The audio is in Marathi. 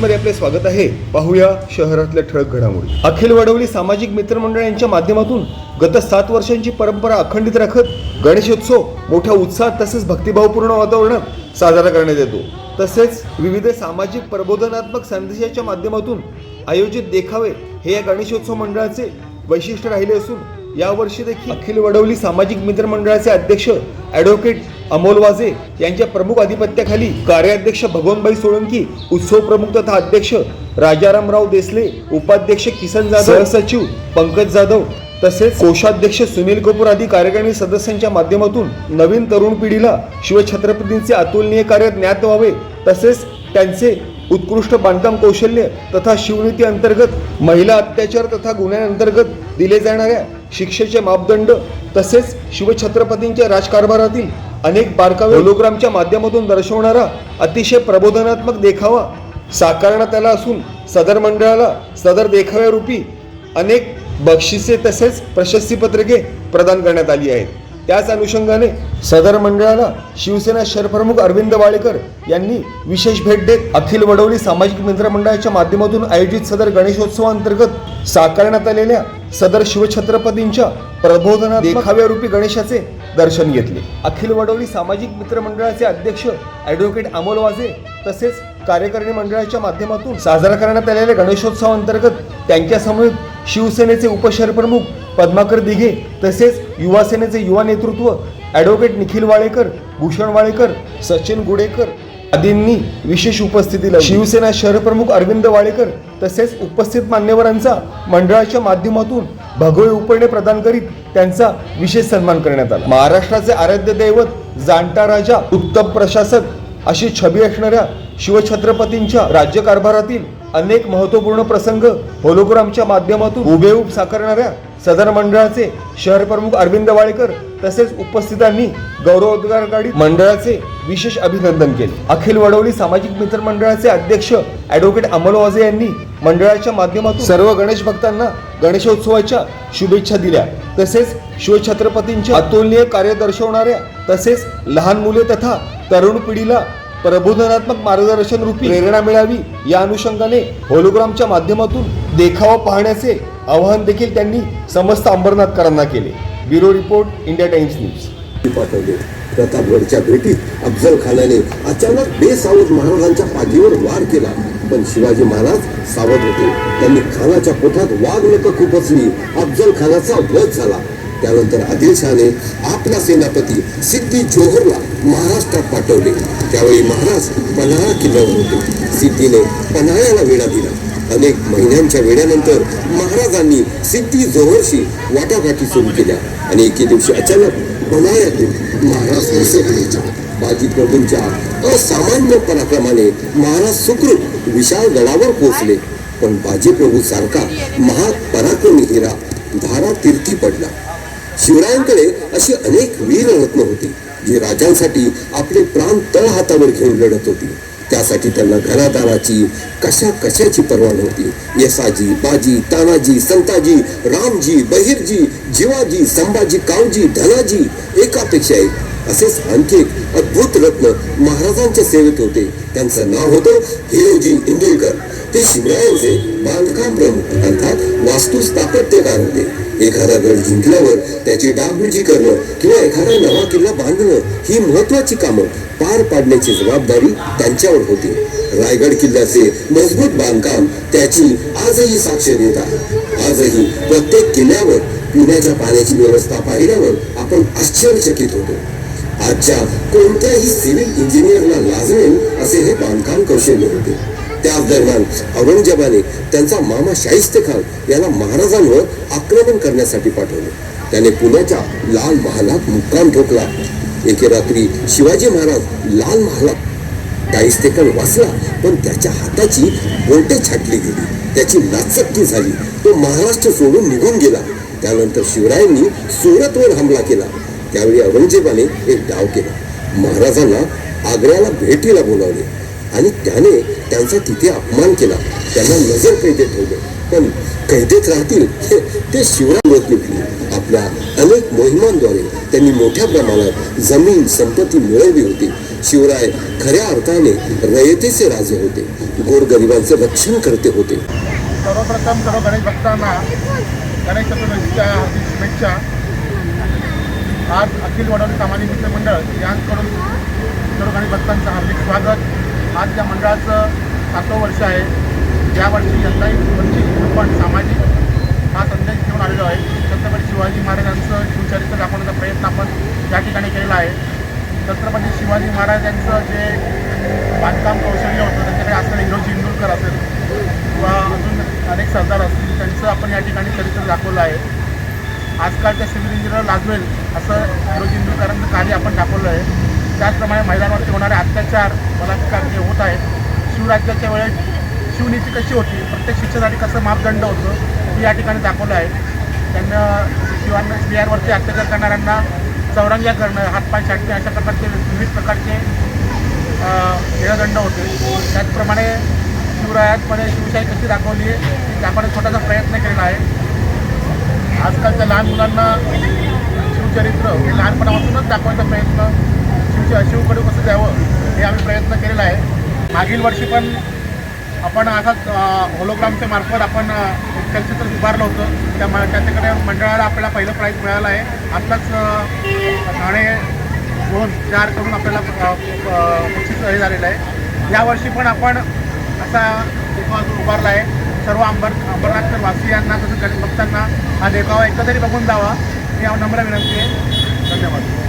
मध्ये आपले स्वागत आहे. पाहूया शहरातल्या ठळक घडामोडी. अखिल वडवली सामाजिक मित्रमंडळ यांच्या माध्यमातून गत सात वर्षांची परंपरा अखंडित राखत गणेशोत्सव मोठ्या उत्साहात तसेच भक्तिभावपूर्ण वातावरणात साजरा करण्यात येतो. तसेच विविध सामाजिक प्रबोधनात्मक संदेशाच्या माध्यमातून आयोजित देखावे हे या गणेशोत्सव मंडळाचे वैशिष्ट्य राहिले असून यावर्षी देखील अखिल वडवली सामाजिक मित्र मंडळाचे अध्यक्ष ॲडव्होकेट अमोल वाजे यांच्या प्रमुख अधिपत्याखाली कार्याध्यक्ष भगवानबाई सोळंकी उत्सव प्रमुख तथा अध्यक्ष राजारामराव देसले उपाध्यक्ष किसन जाधव सचिव पंकज जाधव तसेच कोषाध्यक्ष सुनील कपूर आदी कार्यकारिणी सदस्यांच्या माध्यमातून नवीन तरुण पिढीला शिवछत्रपतींचे अतुलनीय कार्य ज्ञात व्हावे. तसेच त्यांचे उत्कृष्ट बांधकाम कौशल्य तथा शिवनीती अंतर्गत महिला अत्याचार तथा गुन्ह्यांअंतर्गत दिले जाणाऱ्या शिक्षेचे मापदंड तसेच शिवछत्रपतींच्या राजकारभारातील अनेक बारकावे होलोग्रामच्या माध्यमातून दर्शवणारा अतिशय प्रबोधनात्मक देखावा साकारण्यात आला असून सदर मंडळाला सदर देखाव्यारूपी अनेक बक्षिसे तसेच प्रशस्तीपत्रके प्रदान करण्यात आली आहेत. त्याच अनुषंगाने सदर मंडळाला शिवसेना शहरप्रमुख अरविंद वाळेकर यांनी विशेष भेट देत अखिल वडवली सामाजिक मित्र मंडळाच्या माध्यमातून आयोजित सदर गणेशोत्सवांतर्गत साकारण्यात आलेल्या सदर शिवछत्रपतींच्या प्रबोधना देखाव्यारूपी गणेशाचे दर्शन घेतले. अखिल वडवली सामाजिक मित्र मंडळाचे अध्यक्ष ॲडव्होकेट अमोल वाजे तसेच कार्यकारिणी मंडळाच्या माध्यमातून साजरा करण्यात आलेल्या गणेशोत्सवांतर्गत त्यांच्यासमोर शिवसेनेचे उपशहरप्रमुख पद्माकर दिघे तसेच युवासेनेचे युवा नेतृत्व ॲडव्होकेट निखिल वाळेकर भूषण वाळेकर सचिन गुडेकर आदींनी विशेष उपस्थिती शिवसेना शहरप्रमुख अरविंद वाळेकर तसेच उपस्थित मान्यवरांचा मंडळाच्या माध्यमातून भगवे उपरणे प्रदान करीत त्यांचा विशेष सन्मान करण्यात आला. महाराष्ट्राचे आराध्य दैवत जाणता राजा उत्तम प्रशासक अशी छबी असणाऱ्या शिवछत्रपतींच्या राज्यकारभारातील अनेक महत्त्वपूर्ण प्रसंग होलोग्रामच्या माध्यमातून हुबेहूब साकारणाऱ्या सदर मंडळाचे शहर प्रमुख अरविंद वाळेकर तसेच उपस्थितांनी गौरवोद्गार गाडी मंडळाचे विशेष अभिनंदन केले. अखिल वडवली सामाजिक मित्र मंडळाचे अध्यक्ष ॲडव्होकेट अमल वाजे यांनी मंडळाच्या माध्यमातून सर्व गणेश भक्तांना गणेशोत्सवाच्या शुभेच्छा दिल्या. तसेच शिवछत्रपतींचे अतुलनीय कार्य दर्शवणाऱ्या तसेच लहान मुले तथा तरुण पिढीला प्रबोधनात्मक मार्गदर्शन रूपी प्रेरणा मिळावी या अनुषंगाने होलोग्रामच्या माध्यमातून देखावा पाहण्याचे आवाहन देखील त्यांनी समस्त अंबरनाथकरांना केले. Bureau report India Times news. पाठवले. प्रतापगडच्या भेटीत अफजल खानाने अचानक बेसावध महाराजांच्या पाठीवर वार केला. पण शिवाजी महाराज सावध होते. त्यांनी खानाच्या पोटात वाघ नक खुपसली अफजल खानाचा वध झाला. त्यानंतर आदिलशहाने आपला सेनापती सिद्धी जोहरला महाराष्ट्रात पाठवले. त्यावेळी महाराज पन्हाळा किल्ल्यावर होते. सिद्धीने पन्हाळ्याला वेढा दिला. अनेक महिन्यांच्या वेड्यानंतर महाराजांनी सिद्धी जोहरशी वाटाघाटी सुरू केल्या आणि एके दिवशी अचानक पन्हाळ्यातून महाराज दिसत बाजी प्रभूंच्या असामान्य पराक्रमाने महाराज सुखरूप विशाल गडावर पोहोचले. पण बाजी प्रभू सारखा महापराक्रमी हिरा धारा तीर्थी पडला. शिवरायांकडे अशी अनेक वीर रत्न होती जी राजांसाठी आपले प्राण तळ हातावर घेऊन लढत होती. त्यासाठी त्यांना घरादाराची कशा कशाची परवा नव्हती. यसाजी बाजी तानाजी संताजी रामजी बहिरजी जिवाजी संभाजी कावजी धनाजी एकापेक्षा एक. असेच आणखी एक अद्भुत रत्न महाराजांच्या सेवेत होते. त्यांचं नाव होतं हिरोजी इंदुलकर. ते शिवरायांचे बांधकाम प्रमुख अर्थात वास्तू स्थापत्यकार होते? एखादा गड जिंकल्यावर त्याची डागडुजी करणं किंवा एखादा नवा किल्ला बांधणं ही महत्वाची कामं पार पाडण्याची जबाबदारी त्यांच्यावर होती. रायगड किल्ल्याचे मजबूत बांधकाम त्याची आजही साक्ष देतात आजही प्रत्येक किल्ल्यावर पिण्याच्या पाण्याची व्यवस्था पाहिल्यावर आपण आश्चर्यचकित होतो. आजच्या कोणत्याही सिव्हिल इंजिनियरला लाजवेल असे हे बांधकाम कौशल्य होते. त्याच दरम्यान औरंगजेबाने त्यांचा मामा शाहिस्ते खान याला महाराजांवर आक्रमण करण्यासाठी पाठवले. त्याने पुण्याच्या लाल महालात मुक्काम ठोकला. एके रात्री शिवाजी महाराज लाल महालात शाहिस्ते खान वाचला पण त्याच्या हाताची बोटे छाटली गेली. त्याची नाचक्की झाली. तो महाराष्ट्र सोडून निघून गेला. त्यानंतर शिवरायांनी सुरतवर हमला केला. त्यावेळी औरंगजेबाने एक डाव केला. महाराजांना आग्र्याला भेटीला बोलावले आणि त्याने त्यांचा तिथे अपमान केला. त्यांना नजर कैदेत ठेवले. पण कैदेत राहतील हे- ते शिवराय मिळत आपल्या अनेक मोहिमांद्वारे त्यांनी मोठ्या प्रमाणात जमीन संपत्ती मिळवली होती. शिवराय खऱ्या अर्थाने रयतेचे राजे होते. गोरगरिबांचे रक्षण करते होते. सर्वप्रथम सर्व गणेश भक्तांना गणेश चतुर्थीच्या हार्दिक शुभेच्छा. आज अखिल वडवली सामाजिक मित्रमंडळ यांकडून सर्व गणेश भक्तांचं हार्दिक स्वागत. आज त्या मंडळाचं सातवं वर्ष आहे. यावर्षी यंदाही वर्षी आपण सामाजिक हा संदेश घेऊन आलेलो आहे. छत्रपती शिवाजी महाराजांचं शिवचरित्र दाखवण्याचा प्रयत्न आपण या ठिकाणी केलेला आहे. छत्रपती शिवाजी महाराज यांचं जे बांधकाम कौशल्य होतं त्यांच्याकडे असलेलं हिरोजी इंदुरकर असेल किंवा अजून अनेक सरदार असतील त्यांचं आपण या ठिकाणी चरित्र दाखवलं आहे. आजकालच्या सिव्हिल इंजिनियर लाजवेल असं हिरोजी इंदुरकरांचं कार्य आपण दाखवलं आहे. त्याचप्रमाणे महिलांवरती होणारे अत्याचार बलात्कार जे होत आहेत. शिवराज्याच्या वेळेस शिवनीती कशी होती प्रत्येक शिक्षणासाठी कसं मापदंड होतं हे या ठिकाणी दाखवलं आहे. त्यांना शिवांना स्त्रियांवरती अत्याचार करणाऱ्यांना चौरंग्या करणं हातपाय छाटणे अशा प्रकारचे विविध प्रकारचे अ, होते. त्याचप्रमाणे शिवरायातमध्ये शिवशाही कशी दाखवली आहे ती दाखवण्याचा छोटासा प्रयत्न केलेला आहे. आजकालच्या लहान मुलांना शिवचरित्र हे लहानपणापासूनच दाखवण्याचा प्रयत्न शिव शिवकडे कसं द्यावं हे आम्ही प्रयत्न केलेला आहे. मागील वर्षी पण आपण असाच होलोग्रामच्या मार्फत आपण चलचित्र उभारलं होतं. त्या म- त्याच्याकडे मंडळाला आपल्याला पहिलं प्राईज मिळालं आहे. आत्ताच ठाणे दोन चार करून आपल्याला बक्षीस हे झालेलं आहे. यावर्षी पण आपण असा देखावा उभारला आहे सर्व अंबर अंबरनाथ वासियांना तसंच गणेश भक्तांना हा देखावा एकदा तरी बघून जावा. ही नम्र विनंती आहे. धन्यवाद.